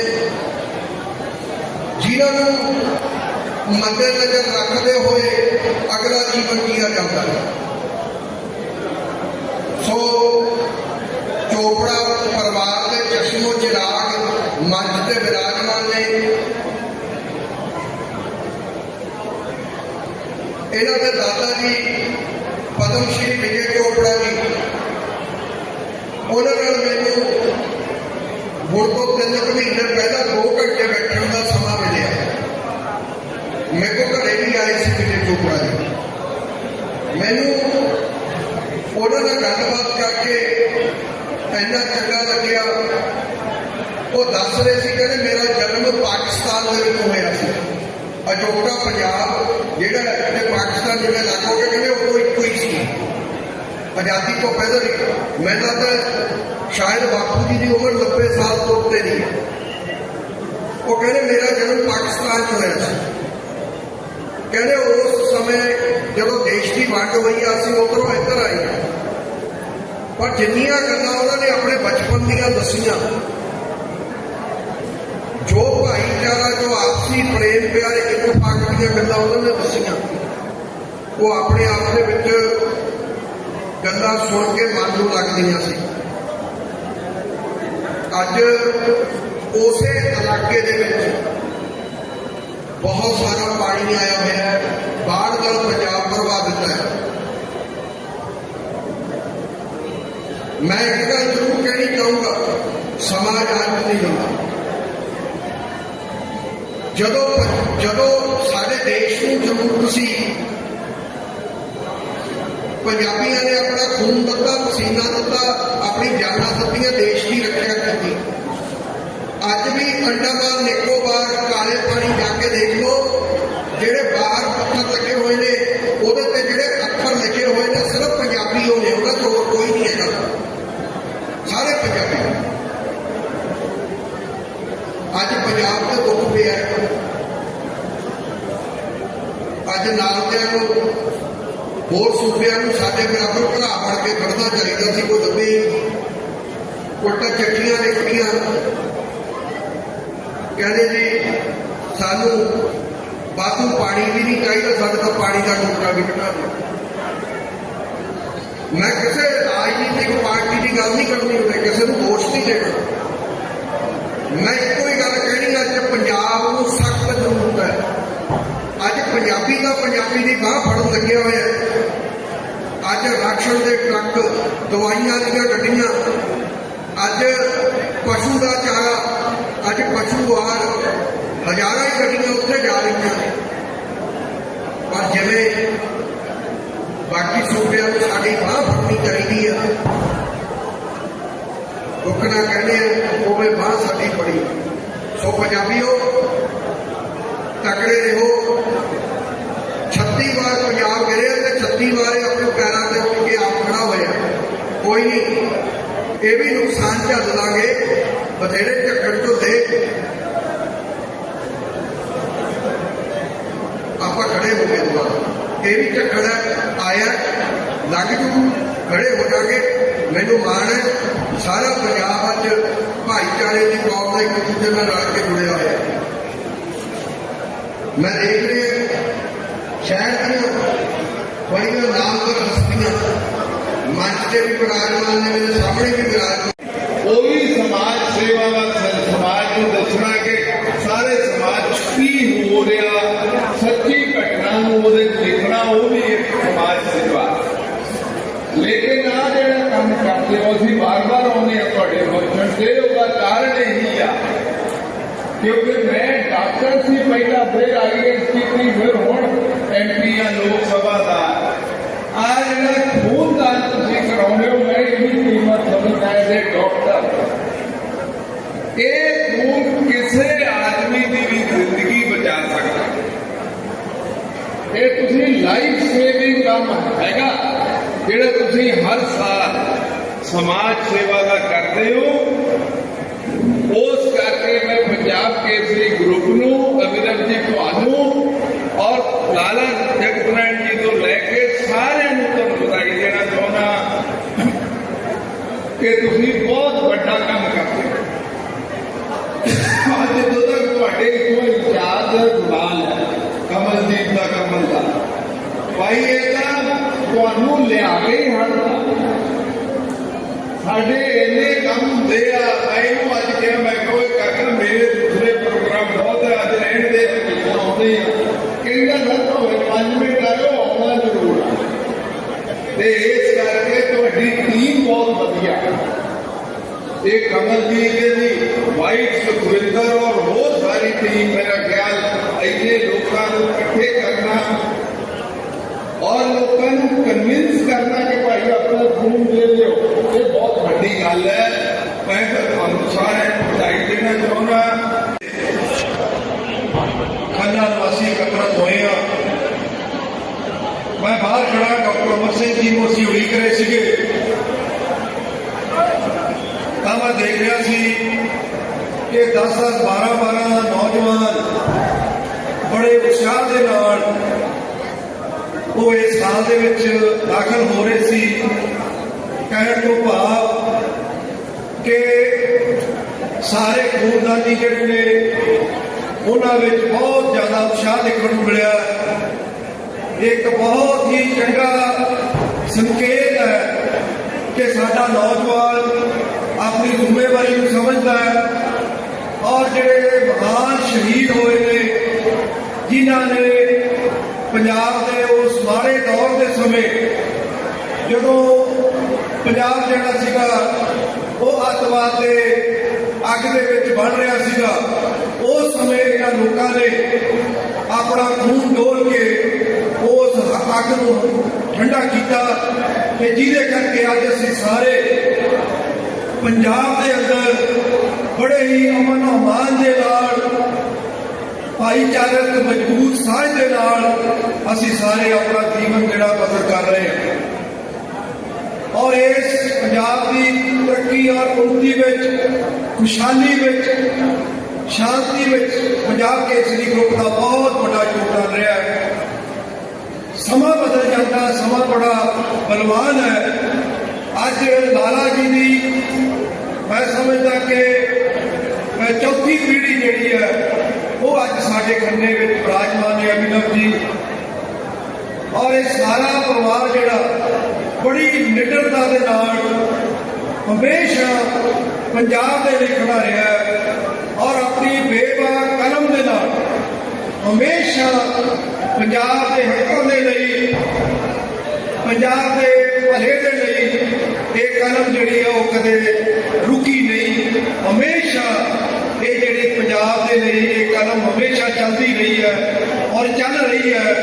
ਜਿਨ੍ਹਾਂ ਨੂੰ ਮੱਦੇ ਨਜ਼ਰ ਰੱਖਦੇ ਹੋਏ ਅਗਲਾ ਜੀਵਨ ਜੀਆ ਜਾਂਦਾ ਹੈ। ਸੋ ਚੋਪੜਾ ਪਰਿਵਾਰ ਦੇ ਚਸ਼ਮੋ ਚਿਰਾਗ ਮੰਚ ਤੇ ਵਿਰਾਜਮਾਨ ਨੇ। ਇਹਨਾਂ ਦੇ ਦਾਦਾ ਜੀ ਪਦਮ ਸ਼੍ਰੀ ਵਿਜੇ ਚੋਪੜਾ ਜੀ ਉਹਨਾਂ ਨਾਲ ਮੈਨੂੰ ਹੁਣ ਤੋਂ ਤਿੰਨ ਮਹੀਨੇ ਪਹਿਲਾਂ 2 ਘੰਟੇ ਬੈਠਣ ਦਾ ਸਮਾਂ ਮਿਲਿਆ। ਮੇਰੇ ਕੋਲ ਘਰੇ ਵੀ ਆਏ ਸੀ ਵਿਜੇ ਚੋਪੜਾ ਜੀ ਮੈਨੂੰ ਉਹਨਾਂ ਨਾਲ ਗੱਲਬਾਤ ਕਰਕੇ ਇੰਨਾ ਚੰਗਾ ਲੱਗਿਆ। ਉਹ ਦੱਸ ਰਹੇ ਸੀ, ਕਹਿੰਦੇ ਮੇਰਾ ਜਨਮ ਪਾਕਿਸਤਾਨ ਦੇ ਵਿੱਚ ਹੋਇਆ ਸੀ। ਅਜੋਕਾ ਪੰਜਾਬ, ਜਿਹੜਾ ਤੇ ਪਾਕਿਸਤਾਨ ਜਿਹੜੇ ਅਲੱਗ ਹੋ ਗਿਆ, ਕਹਿੰਦੇ ਉਹ ਇੱਕੋ ਹੀ ਸੀ। ਆਜ਼ਾਦੀ ਤੋਂ ਪਹਿਲਾਂ ਹੀ ਮੈਨੂੰ ਲੱਗਦਾ ਸ਼ਾਇਦ ਬਾਪੂ ਜੀ ਦੀ ਉਮਰ 90 ਸਾਲ ਤੋਂ ਉੱਤੇ ਨਹੀਂ ਹੈ। ਉਹ ਕਹਿੰਦੇ, ਮੇਰਾ ਜਨਮ ਪਾਕਿਸਤਾਨ 'ਚ ਹੋਇਆ ਸੀ। ਕਹਿੰਦੇ, ਉਸ ਸਮੇਂ ਜਦੋਂ ਦੇਸ਼ ਦੀ ਵੰਡ ਹੋਈ ਆ, ਅਸੀਂ ਉਧਰੋਂ ਇੱਧਰ ਆਏ ਪਰ ਜਿੰਨੀਆਂ ਗੱਲਾਂ ਉਹਨਾਂ ਨੇ ਆਪਣੇ ਬਚਪਨ ਦੀਆਂ ਦੱਸੀਆਂ, ਜੋ ਭਾਈਚਾਰਾ, ਜੋ ਆਪਸੀ ਪ੍ਰੇਮ ਪਿਆਰ ਇਤਫਾਕ ਦੀਆਂ ਗੱਲਾਂ ਉਹਨਾਂ ਨੇ ਦੱਸੀਆਂ, ਉਹ ਆਪਣੇ ਆਪ ਦੇ ਵਿੱਚ ਗੱਲਾਂ ਸੁਣ ਕੇ ਮਨ ਨੂੰ ਲੱਗਦੀਆਂ ਸੀ। ਅੱਜ ਉਸੇ ਇਲਾਕੇ ਦੇ ਵਿੱਚ ਬਹੁਤ ਸਾਰਾ ਪਾਣੀ ਆਇਆ ਹੋਇਆ ਹੈ। ਬਾੜ ਨਾਲ ਪੰਜਾਬ ਪ੍ਰਭਾਵਿਤ ਹੈ। ਮੈਂ ਇੱਕ ਗੱਲ ਜ਼ਰੂਰ ਕਹਿਣੀ ਚਾਹੂੰਗਾ ਸਮਾਜ ਅੱਜ ਨਹੀਂ ਹੁੰਦਾ। ਜਦੋਂ ਜਦੋਂ ਸਾਡੇ ਦੇਸ਼ ਨੂੰ ਜ਼ਰੂਰਤ ਸੀ, ਪੰਜਾਬੀਆਂ ਨੇ ਆਪਣਾ ਖੂਨ ਦਿੱਤਾ, ਪਸੀਨਾ ਦਿੱਤਾ ਆਪਣੀ ਜਾਨਾਂ ਦਿੱਤੀਆਂ ਦੇਸ਼ ਦੀ ਰੱਖਿਆ ਕੀਤੀ ਅੱਜ ਵੀ ਅੰਡਾਮਾਨ ਨਿਕੋਬਾਰ ਕਾਲੇ ਪਾਣੀ ਜਾ ਕੇ ਦੇਖ ਲਓ ਜਿਹੜੇ ਬਾਹਰ ਪੱਥਰ ਲੱਗੇ ਹੋਏ ਨੇ ਉਹਦੇ ਤੇ ਜਿਹੜੇ ਅੱਖਰ ਲਿਖੇ ਹੋਏ ਨੇ ਸਿਰਫ ਪੰਜਾਬੀ ਹੋਣੇ ਉਹਨਾਂ ਤੋਂ ਹੋਰ ਕੋਈ ਨਹੀਂ ਹੈਗਾ ਸਾਰੇ ਪੰਜਾਬੀ ਅੱਜ ਪੰਜਾਬ ਤੇ ਦੁੱਖ ਪਿਆ ਹੈ। ਅੱਜ ਨਾਲ ਦਿਆਂ ਨੂੰ ਹੋਰ ਸੂਬਿਆਂ ਨੂੰ ਸਾਡੇ ਬਰਾਬਰ ਭਰਾ ਬਣ ਕੇ ਖੜਨਾ ਚਾਹੀਦਾ ਸੀ ਕੋਈ ਦੱਬੇ ਹੀ ਨਹੀਂ। ਉਲਟਾ ਚੱਕੀਆਂ ਲਿਖੀਆਂ ਕਹਿੰਦੇ ਜੀ ਸਾਨੂੰ ਬਾਥੂ ਪਾਣੀ ਵੀ ਨਹੀਂ ਚਾਹੀਦਾ, ਸਾਡੇ ਤਾਂ ਪਾਣੀ ਦਾ ਟੁਕੜਾ ਵੀ ਘਟਾ ਦਿਓ। ਮੈਂ ਕਿਸੇ ਰਾਜਨੀਤਿਕ ਪਾਰਟੀ ਦੀ ਗੱਲ ਨਹੀਂ ਕਰਨੀ ਹੁੰਦੀ ਕਿਸੇ ਨੂੰ ਦੋਸ਼ ਨਹੀਂ ਦੇਣਾ। ਮੈਂ ਇੱਕੋ ਹੀ ਗੱਲ ਕਹਿਣੀ ਅੱਜ ਪੰਜਾਬ ਨੂੰ ਸਖਤ ਜ਼ਰੂਰਤ ਹੈ। ਅੱਜ ਪੰਜਾਬੀ ਦਾ ਪੰਜਾਬੀ ਦੀ ਬਾਹ ਫੜਨ ਲੱਗਿਆ ਹੋਇਆ ਅੱਜ ਰਾਸ਼ਨ ਦੇ ਟਰੱਕ, ਦਵਾਈਆਂ ਦੀਆਂ ਗੱਡੀਆਂ, ਅੱਜ ਪਸ਼ੂ ਦਾ ਚਾਰਾ, ਅੱਜ ਪਸ਼ੂ ਆਹਾਰ, ਹਜ਼ਾਰਾਂ ਹੀ ਗੱਡੀਆਂ ਉੱਥੇ ਜਾ ਰਹੀਆਂ। ਪਰ ਜਿਵੇਂ ਬਾਕੀ ਸੂਬਿਆਂ ਨੂੰ ਸਾਡੀ ਬਾਹ ਫੜਨੀ ਚਾਹੀਦੀ ਹੈ ਰੁਕਣਾ ਕਹਿੰਦੇ ਆ, ਉਵੇਂ ਬਾਹ ਸਾਡੀ ਫੜੀ। ਸੋ ਪੰਜਾਬੀਓ, ਤਕੜੇ ਰਹੋ। 36 ਵਾਰ ਪੰਜਾਬ ਗਿਰਿਆ ਤੇ 36 ਵਾਰ ਇਹ ਆਪਣੇ ਪੈਰਾਂ ਤੇ ਉੱਠ ਕੇ ਆਪ ਖੜਾ ਹੋਇਆ। ਕੋਈ ਨਹੀਂ, ਇਹ ਵੀ ਨੁਕਸਾਨ ਝੱਲ ਲਾਂਗੇ, ਬਥੇਰੇ ਝੱਕੜ ਤੋਂ ਦੇ ਆਪਾਂ ਖੜੇ ਹੋ ਗਏ ਦੁਬਾਰਾ ਇਹ ਵੀ ਝੱਕੜ ਹੈ, ਆਇਆ ਲੱਗ ਜੂ ਖੜੇ ਹੋ ਜਾਗੇ ਮੈਨੂੰ ਮਾਣ ਹੈ ਸਾਰਾ ਪੰਜਾਬ ਅੱਜ ਭਾਈਚਾਰੇ ਦੀ ਤੌਰ ਤੇ ਇੱਕ ਦੂਜੇ ਨਾਲ ਰਲ ਕੇ ਜੁੜਿਆ ਹੋਇਆ ਹੈ ਮੈਂ ਦੇਖ ਰਿਹਾ ਸ਼ਹਿਰ ਦੀਆਂ ਬੜੀਆਂ ਨਾਮਵਰ ਹਸਤੀਆਂ ਮੰਚ ਤੇ ਵੀ ਵਿਰਾਜਮਾਨ ਨੇ ਮੇਰੇ ਸਾਹਮਣੇ ਵੀ ਵਿਰਾਜਮਾਨ ਉਹ ਵੀ ਸਮਾਜ ਸੇਵਾ ਦਾ ਸ- ਸਮਾਜ ਨੂੰ ਦੱਸਣਾ ਕਿ ਸਾਰੇ ਸਮਾਜ 'ਚ ਕੀ ਹੋ ਰਿਹਾ ਸੱਚੀ ਘਟਨਾ ਨੂੰ ਉਹਦੇ 'ਚ ਉਹ ਵੀ ਇੱਕ ਸਮਾਜ ਸੇਵਾ। ਲੇਕਿਨ ਆ ਜਿਹੜਾ ਕੰਮ ਕਰਦੇ ਹੋ, ਅਸੀਂ ਵਾਰ-ਵਾਰ ਆਉਂਦੇ ਆ ਤੁਹਾਡੇ ਫੰਕਸ਼ਨ ਤੇ, ਉਹਦਾ ਕਾਰਨ ਇਹੀ ਆ ਕਿਉਂਕਿ ਮੈਂ ਡਾਕਟਰ ਸੀ, ਪਹਿਲਾਂ ਫਿਰ ਆਈਐਸ ਕੀਤੀ ਫਿਰ ਹੁਣ ਐਮਪੀ ਆ, ਲੋਕ ਸਭਾ ਦਾ। ਆ ਜਿਹੜਾ ਖੂਨ ਦਾ ਤੁਸੀਂ ਕਰਾਉਂਦੇ ਹੋ, ਮੈਂ ਇਹਦੀ ਕੀਮਤ ਸਮਝਦਾ ਐਜ਼ ਡਾਕਟਰ। ਇਹ ਇਹ ਤੁਸੀਂ ਲਾਈਫ ਸੇਵਿੰਗ ਕੰਮ ਹੈਗਾ ਜਿਹੜਾ ਤੁਸੀਂ ਹਰ ਸਾਲ ਸਮਾਜ ਸੇਵਾ ਦਾ ਕਰਦੇ ਹੋ ਉਸ ਕਰਕੇ ਮੈਂ ਪੰਜਾਬ ਕੇਸਰੀ ਗਰੁੱਪ ਨੂੰ ਅਮਿਰਤ ਜੀ ਤੁਹਾਨੂੰ ਔਰ ਲਾਲਾ ਜਗਤਨਾਰਾਇਣ ਜੀ ਤੋਂ ਲੈ ਕੇ ਸਾਰਿਆਂ ਨੂੰ ਤੁਹਾਨੂੰ ਵਧਾਈ ਦੇਣਾ ਚਾਹੁੰਦਾ ਕਿ ਤੁਸੀਂ ਬਹੁਤ ਵੱਡਾ ਕੰਮ ਇਹ ਤਾਂ ਤੁਹਾਨੂੰ ਲਿਆ ਕੇ ਹੀ ਸਾਡੇ ਇੰਨੇ ਕੰਮ ਹੁੰਦੇ ਆ ਇਹਨੂੰ ਅੱਜ ਕਿਹਾ, ਮੈਂ ਕਿਹਾ ਕਾਕਾ, ਮੇਰੇ ਦੂਸਰੇ ਪ੍ਰੋਗਰਾਮ ਬਹੁਤ ਹੈ ਅੱਜ ਰਹਿਣ ਦੇ ਆਉਂਦੇ ਆ। ਕਹਿੰਦਾ, ਸਰ ਭਾਵੇਂ 5 ਮਿੰਟ ਆਇਓ ਆਉਣਾ ਜ਼ਰੂਰ ਤੇ ਇਸ ਕਰਕੇ ਤੁਹਾਡੀ ਟੀਮ ਬਹੁਤ ਵਧੀਆ। ਇਹ ਕਮਲਜੀਤ ਜੀ ਵਾਈਟ ਸੁਖਵਿੰਦਰ ਔਰ ਬਹੁਤ ਸਾਰੀ ਟੀਮ ਮੇਰਾ ਖਿਆਲ, ਇੰਨੇ ਲੋਕਾਂ ਨੂੰ ਇਕੱਠੇ ਕਰਨਾ ਔਰ ਲੋਕਾਂ ਨੂੰ ਕਨਵਿੰਸ ਕਰਨਾ ਕਿ ਭਾਈ ਆਪਣਾ ਖੂਨ ਦੇ ਦਿਓ ਇਹ ਬਹੁਤ ਵੱਡੀ ਗੱਲ ਹੈ ਮੈਂ ਤਾਂ ਤੁਹਾਨੂੰ ਸਾਰਿਆਂ ਨੂੰ ਵਧਾਈ ਦੇਣਾ ਚਾਹੁੰਦਾ ਖੰਨਾ ਨਿਵਾਸੀ ਕਮਰਤ ਹੋਏ ਆ ਮੈਂ ਬਾਹਰ ਖੜਾ ਡਾਕਟਰ ਅਮਰ ਸਿੰਘ ਜੀ ਨੂੰ ਅਸੀਂ ਉਡੀਕ ਰਹੇ ਸੀਗੇ ਤਾਂ ਮੈਂ ਦੇਖ ਰਿਹਾ ਸੀ ਕਿ 10 10 12 12 ਨੌਜਵਾਨ ਬੜੇ ਉਤਸ਼ਾਹ ਦੇ ਨਾਲ ਉਹ ਇਸ ਸਾਲ ਦੇ ਵਿੱਚ ਦਾਖਲ ਹੋ ਰਹੇ ਸੀ। ਕਹਿਣ ਤੋਂ ਭਾਵ ਕਿ ਸਾਰੇ ਖੂਨਦਾਨੀ ਜਿਹੜੇ ਨੇ, ਉਹਨਾਂ ਵਿੱਚ ਬਹੁਤ ਜ਼ਿਆਦਾ ਉਤਸ਼ਾਹ ਦੇਖਣ ਨੂੰ ਮਿਲਿਆ। ਇੱਕ ਬਹੁਤ ਹੀ ਚੰਗਾ ਸੰਕੇਤ ਹੈ ਕਿ ਸਾਡਾ ਨੌਜਵਾਨ ਆਪਣੀ ਜ਼ਿੰਮੇਵਾਰੀ ਨੂੰ ਸਮਝਦਾ ਹੈ ਔਰ ਜਿਹੜੇ ਮਹਾਨ ਸ਼ਹੀਦ ਹੋਏ ਨੇ, ਜਿਨ੍ਹਾਂ ਨੇ ਪੰਜਾਬ ਦੇ ਮਾੜੇ ਦੌਰ ਦੇ ਸਮੇਂ ਜਦੋਂ ਪੰਜਾਬ ਜਿਹੜਾ ਸੀਗਾ, ਉਹ ਅੱਤਵਾਦ ਦੇ ਅੱਗ ਦੇ ਵਿੱਚ ਬਣ ਰਿਹਾ ਸੀਗਾ, ਉਸ ਸਮੇਂ ਇਹਨਾਂ ਲੋਕਾਂ ਨੇ ਆਪਣਾ ਖੂਨ ਡੋਲ ਕੇ ਉਸ ਅੱਗ ਨੂੰ ਠੰਡਾ ਕੀਤਾ ਤੇ ਜਿਹਦੇ ਕਰਕੇ ਅੱਜ ਅਸੀਂ ਸਾਰੇ ਪੰਜਾਬ ਦੇ ਅੰਦਰ ਬੜੇ ਹੀ ਅਮਨ ਅਮਾਨ ਦੇ ਨਾਲ ਭਾਈਚਾਰਕ ਮਜ਼ਬੂਤ ਸਾਂਝ ਦੇ ਨਾਲ ਅਸੀਂ ਸਾਰੇ ਆਪਣਾ ਜੀਵਨ ਜਿਹੜਾ ਬਸਰ ਕਰ ਰਹੇ ਹਾਂ। ਔਰ ਇਸ ਪੰਜਾਬ ਦੀ ਤਰੱਕੀ ਔਰ ਉન્નਤੀ ਵਿੱਚ, ਖੁਸ਼ਹਾਲੀ ਵਿੱਚ, ਸ਼ਾਂਤੀ ਵਿੱਚ ਪੰਜਾਬ ਕੇਸਰੀ ਗਰੁੱਪ ਦਾ ਬਹੁਤ ਵੱਡਾ ਯੋਗਦਾਨ ਰਿਹਾ ਹੈ। ਸਮਾਂ ਬਦਲ ਜਾਂਦਾ, ਸਮਾਂ ਬੜਾ ਬਲਵਾਨ ਹੈ। ਅੱਜ ਲਾਲਾ ਜੀ ਦੀ ਮੈਂ ਸਮਝਦਾ ਕਿ ਚੌਥੀ ਪੀੜ੍ਹੀ ਜਿਹੜੀ ਹੈ ਉਹ ਅੱਜ ਸਾਡੇ ਖੰਨੇ ਵਿੱਚ ਵਿਰਾਜਮਾਨ ਨੇ ਅਭਿਨਵ ਜੀ। ਔਰ ਇਹ ਸਾਰਾ ਪਰਿਵਾਰ ਜਿਹੜਾ ਬੜੀ ਨਿਡਰਤਾ ਦੇ ਨਾਲ ਹਮੇਸ਼ਾ ਪੰਜਾਬ ਦੇ ਲਈ ਖੜਾ ਰਿਹਾ ਔਰ ਆਪਣੀ ਬੇਬਾਕ ਕਲਮ ਦੇ ਨਾਲ ਹਮੇਸ਼ਾ ਪੰਜਾਬ ਦੇ ਹੱਕਾਂ ਦੇ ਲਈ, ਪੰਜਾਬ ਦੇ ਭਲੇ ਦੇ ਲਈ ਇਹ ਕਲਮ ਜਿਹੜੀ ਹੈ ਉਹ ਕਦੇ ਰੁਕੀ ਨਹੀਂ। ਹਮੇਸ਼ਾ ਜਿਹੜੀ ਪੰਜਾਬ ਦੇ ਲਈ ਇਹ ਕਲਮ ਹਮੇਸ਼ਾ ਚੱਲਦੀ ਰਹੀ ਹੈ ਔਰ ਚੱਲ ਰਹੀ ਹੈ,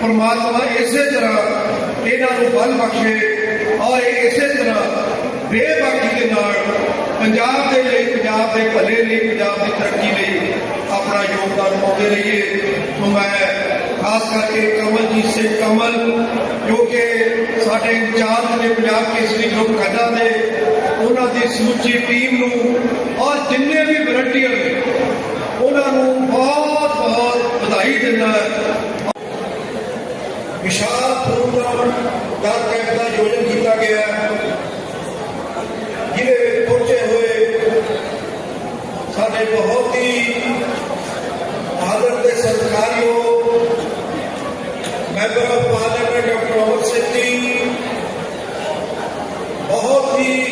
ਪਰਮਾਤਮਾ ਇਸੇ ਤਰ੍ਹਾਂ ਇਹਨਾਂ ਨੂੰ ਬਲ ਬਖਸ਼ੇ ਔਰ ਇਸੇ ਤਰ੍ਹਾਂ ਬੇਬਾਕੀ ਦੇ ਨਾਲ ਪੰਜਾਬ ਦੇ ਲਈ, ਪੰਜਾਬ ਦੇ ਭਲੇ ਲਈ, ਪੰਜਾਬ ਦੀ ਤਰੱਕੀ ਲਈ ਆਪਣਾ ਯੋਗਦਾਨ ਪਾਉਂਦੇ ਰਹੀਏ। ਸੋ ਮੈਂ ਖਾਸ ਕਰਕੇ ਕਮਲਜੀਤ ਸਿੰਘ ਕਮਲ, ਜੋ ਕਿ ਸਾਡੇ ਇੰਚਾਰਜ ਨੇ ਪੰਜਾਬ ਕੇਸਰੀ ਗਰੁੱਪ ਖੱਡਾ ਦੇ ਉਹਨਾਂ ਦੀ ਸਮੁੱਚੀ ਟੀਮ ਨੂੰ ਔਰ ਜਿੰਨੇ ਵੀ ਵਲੰਟੀਅਰ ਨੇ, ਉਹਨਾਂ ਨੂੰ ਬਹੁਤ ਬਹੁਤ ਵਧਾਈ ਦਿੰਦਾ ਵਿਸ਼ਾਲ ਪ੍ਰੋਗਰਾਮ ਦਾ ਕੈਂਪ ਦਾ ਆਯੋਜਨ ਕੀਤਾ ਗਿਆ ਹੈ, ਜਿਹਦੇ ਵਿੱਚ ਪਹੁੰਚੇ ਹੋਏ ਸਾਡੇ ਬਹੁਤ ਹੀ ਆਦਰ ਦੇ ਸਤਿਕਾਰਯੋਗ member of parliament doctor Amar Singh ji ਬਹੁਤ ਹੀ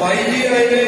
വൈദികരുടെ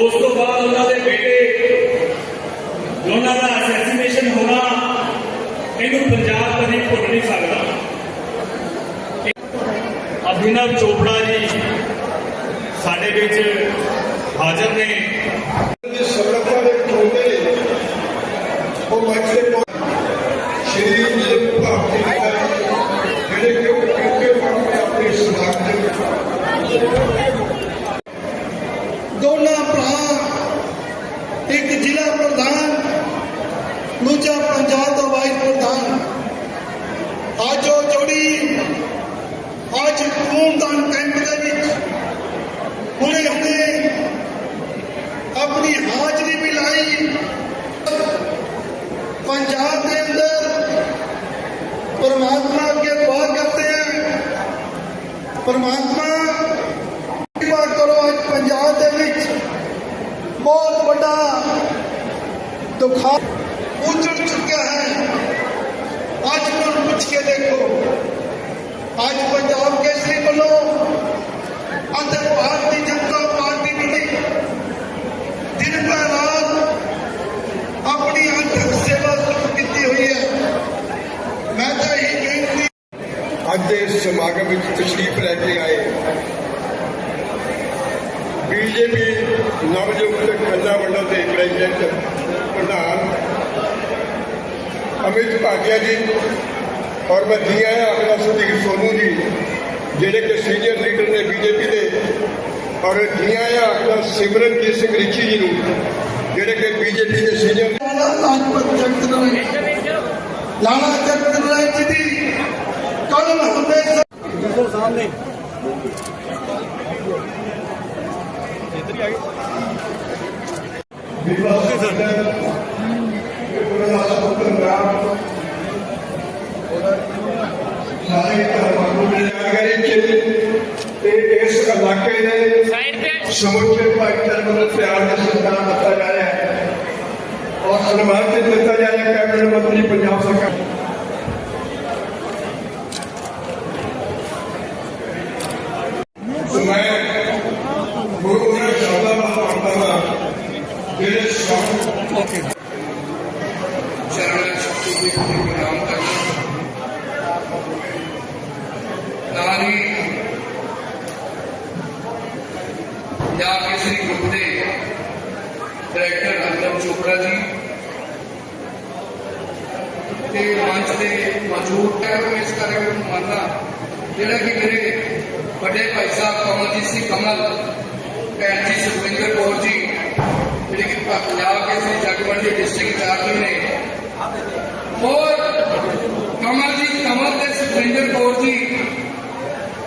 ਉਸ ਤੋਂ ਬਾਅਦ ਉਹਨਾਂ ਦੇ ਬੇਟੇ, ਉਹਨਾਂ ਦਾ ਅਸੈਸੀਨੇਸ਼ਨ ਹੋਣਾ ਇਹਨੂੰ ਪੰਜਾਬ ਕਦੇ ਭੁੱਲ ਨਹੀਂ ਸਕਦਾ। ਅਭਿਨਵ ਚੋਪੜਾ ਜੀ ਸਾਡੇ ਵਿੱਚ ਹਾਜ਼ਰ ਨੇ। परमात्मा के दुआ करते हैं परमात्मा ਜਿਹੜੇ ਕਿ ਬੀਜੇਪੀ ਦੇ ਸੀਨੀਅਰ ਲਾਲਾ ਲਾਜਪਤ ਜਗਤ ਰਾਏ ਲਾਲਾ ਜਗਤ ਰਾਏ ਜੀ ਦੀ ਕਲਮ ਹਮੇਸ਼ਾ ਸਾਰੇ। ਧਰਮਾਂ ਨੂੰ ਜਾਣਕਾਰੀ ਚ ਤੇ ਇਸ ਇਲਾਕੇ ਦੇ ਸਮੁੱਚੇ ਭਾਈਚਾਰੇ ਨੂੰ ਪਿਆਰ ਦਾ ਸਨਮਾਨ ਦਿੱਤਾ ਜਾ ਰਿਹਾ। ਹੈ ਔਰ ਸਨਮਾਨ ਤੇ ਦਿੱਤਾ ਜਾ ਰਿਹਾ ਕੈਬਨਿਟ ਮੰਤਰੀ ਪੰਜਾਬ ਸਰਕਾਰ ਸੋ ਮੈਂ ਗੁਰੂ ਦੇ ਸ਼ਬਦਾਂ ਨੂੰ ਪੜ੍ਹਦਾ ਹਾਂ ਸ਼ਕਤੀ ਦੇ ਕਰਦਾ ਨਾਲ ਹੀ ਪੰਜਾਬ ਕੇਸਰੀ ਗਰੁੱਪ ਦੇ ਡਾਇਰੈਕਟਰ ਅੰਕਮ ਚੋਪੜਾ ਜੀ ਤੇ ਮੰਚ ਤੇ ਮੌਜੂਦ ਹੈ ਮੈਂ ਇਸ ਕਾਰਜਕ੍ਰਮ ਨੂੰ ਮੰਨਦਾ ਜਿਹੜਾ ਕਿ ਮੇਰੇ ਵੱਡੇ ਭਾਈ ਸਾਹਿਬ ਕਮਲਜੀਤ ਸਿੰਘ ਕਮਲ ਭੈਣ ਜੀ ਸੁਖਵਿੰਦਰ ਕੌਰ ਜੀ ਜਿਹੜੇ ਕਿ ਪੰਜਾਬ ਕੇਸਰੀ ਜਗਵੰਤ ਦੇ ਡਿਸਟ੍ਰਿਕਟ ਇੰਚਾਰਜ ਨੇ ਔਰ ਕਮਲਜੀਤ ਕਮਲ ਤੇ ਸੁਖਵਿੰਦਰ ਕੌਰ ਜੀ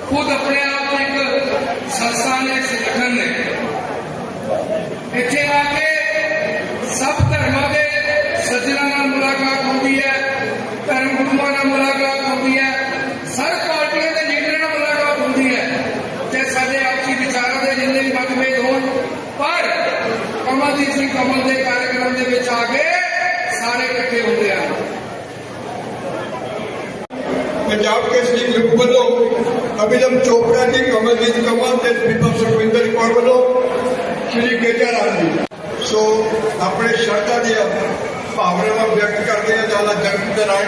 ਖੁਦ ਆਪਣੇ ਆਪ ਨੂੰ ਇੱਕ ਸੰਸਥਾ ਨੇ ਸੰਗਠਨ ਨੇ ਇੱਥੇ ਆ ਕੇ ਸਭ ਧਰਮਾਂ ਦੇ ਸੱਜਣਾਂ ਨਾਲ ਮੁਲਾਕਾਤ ਹੁੰਦੀ ਹੈ ਧਰਮ ਗੁਰੂਆਂ ਨਾਲ ਮੁਲਾਕਾਤ ਹੁੰਦੀ ਹੈ। ਸਰ ਪਾਰਟੀਆਂ ਦੇ ਲੀਡਰਾਂ ਨਾਲ ਮੁਲਾਕਾਤ ਹੁੰਦੀ ਹੈ। ਤੇ ਸਾਡੇ ਆਪਸੀ ਵਿਚਾਰਾਂ ਦੇ ਜਿੰਨੇ ਵੀ ਮਤਭੇਦ ਹੋਣ, ਪਰ ਕਮਲਜੀਤ ਸਿੰਘ ਕਮਲ ਦੇ ਕਾਰਜਕ੍ਰਮ ਦੇ ਵਿੱਚ ਆ ਕੇ ਸਾਰੇ ਇਕੱਠੇ ਹੁੰਦੇ ਹਨ ਪੰਜਾਬ ਕੇਸਰੀ ਗਰੁੱਪ ਵੱਲੋਂ ਅਭਿਨਵ ਚੋਪੜਾ ਜੀ, ਕਮਲਜੀਤ ਕਮਲ ਤੇ ਬੀਬਾ ਸੁਖਵਿੰਦਰ ਕੌਰ ਵੱਲੋਂ ਸ਼੍ਰੀ ਗੇਜਾ ਰਾਮ ਜੀ। ਸੋ ਆਪਣੇ ਸ਼ਰਧਾ ਦੀਆਂ ਭਾਵਨਾਵਾਂ ਵਿਅਕਤ ਕਰਦੇ ਆ ਜ਼ਿਆਦਾ ਜਗਤ ਦੇ ਨਾਲ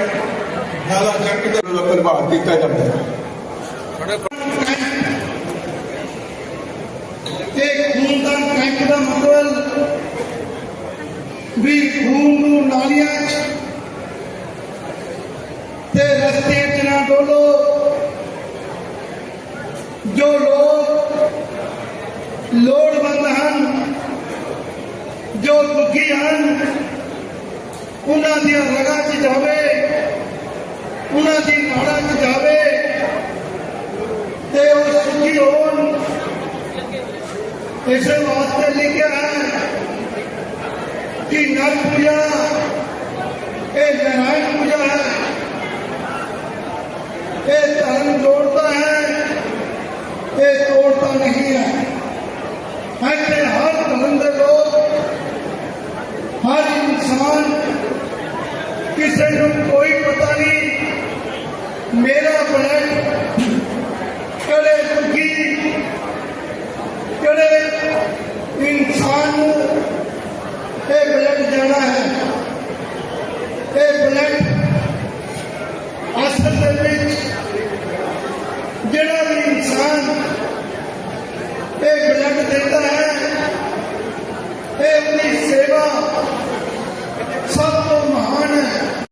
ਲਾਲਾ ਜਗਤ ਦਾ ਪ੍ਰਭਾਵ ਕੀਤਾ ਜਾਂਦਾ ਹੈ। ਤੇ ਖੂਨਦਾਨ ਕੈਂਪ ਦਾ ਮਤਲਬ ਵੀ ਖੂਨ ਨੂੰ ਨਾਲੀਆਂ 'ਚ ਤੇ ਰਸਤੇ 'ਚ ਨਾ ਡੋਲੋ। ਜੋ ਲੋਕ ਲੋੜਵੰਦ ਹਨ, ਜੋ ਦੁਖੀ ਹਨ ਉਹਨਾਂ ਦੀਆਂ ਰਗਾਂ 'ਚ ਜਾਵੇ, ਉਹਨਾਂ ਦੀ ਨਾੜਾਂ 'ਚ ਜਾਵੇ ਤੇ ਉਹ ਸੁਖੀ ਹੋਣ। ਇਸੇ ਵਾਸਤੇ ਲਿਖਿਆ ਹੈ ਕਿ ਨਰ ਪੂਜਾ, ਇਹ ਨਾਰਾਇਣ ਪੂਜਾ किसी कोई पता नहीं। मेरा ब्लड कड़े दुखी कड़े इंसान ये ब्लड जाना है। ये ब्लड असल जड़ा भी इंसान ये ब्लड देता है ये सेवा सब तो महान है।